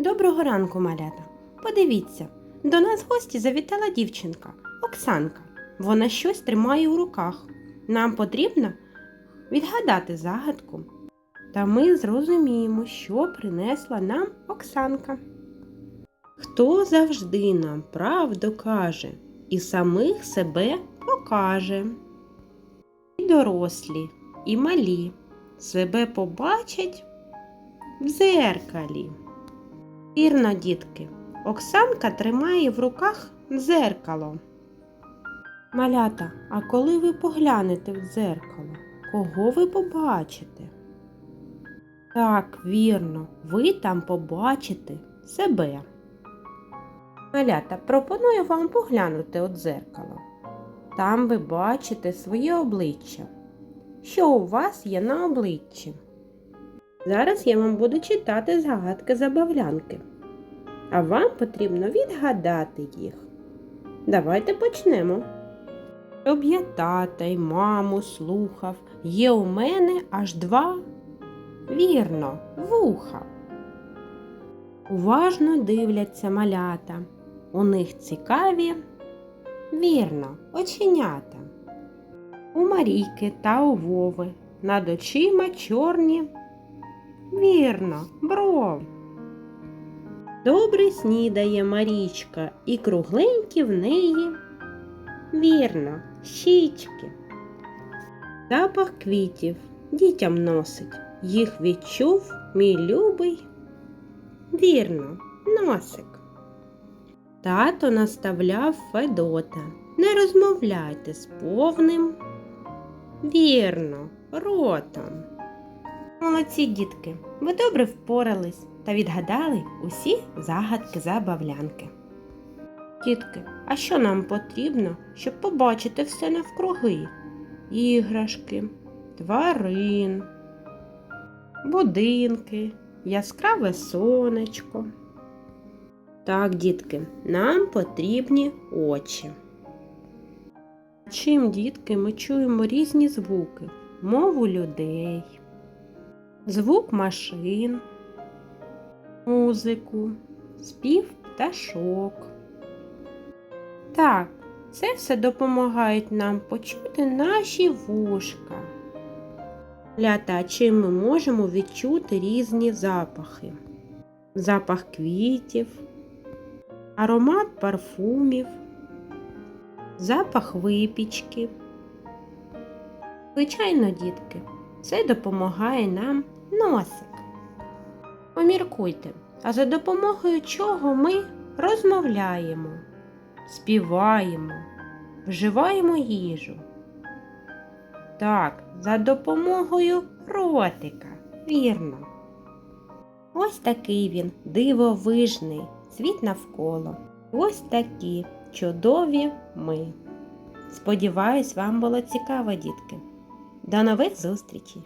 Доброго ранку, малята. Подивіться, до нас в гості завітала дівчинка Оксанка. Вона щось тримає у руках. Нам потрібно відгадати загадку. Та ми зрозуміємо, що принесла нам Оксанка. Хто завжди нам правду каже і самих себе покаже. І дорослі, і малі себе побачать в дзеркалі. Вірно, дітки, Оксанка тримає в руках дзеркало. Малята, а коли ви поглянете в дзеркало, кого ви побачите? Так, вірно, ви там побачите себе. Малята, пропоную вам поглянути у дзеркало. Там ви бачите своє обличчя. Що у вас є на обличчі? Зараз я вам буду читати загадки забавлянки, а вам потрібно відгадати їх. Давайте почнемо. Щоб я тата й маму слухав, є у мене аж два вірно, вуха. Уважно дивляться малята. У них цікаві, вірно, оченята. У Марійки та у Вови над очима чорні, вірно, бров. Добре снідає Марічка і кругленькі в неї, вірно, щічки. Запах квітів дітям носить, їх відчув мій любий, вірно, носик. Тато наставляв Федота. Не розмовляйте з повним. Вірно, ротом. Молодці, дітки, ви добре впорались та відгадали усі загадки забавлянки. Дітки, а що нам потрібно, щоб побачити все навкруги? Іграшки, тварин, будинки, яскраве сонечко. Так, дітки, нам потрібні очі. Чим, дітки, ми чуємо різні звуки, мову людей, звук машин, музику, спів пташок. Так, це все допомагають нам почути наші вушка. Лята, чим ми можемо відчути різні запахи? Запах квітів, аромат парфумів, запах випічки. Звичайно, дітки, це допомагає нам носик. Поміркуйте, а за допомогою чого ми розмовляємо, співаємо, вживаємо їжу. Так, за допомогою ротика, вірно. Ось такий він дивовижний, світ навколо. Ось такі чудові ми. Сподіваюсь, вам було цікаво, дітки. До нових зустрічей!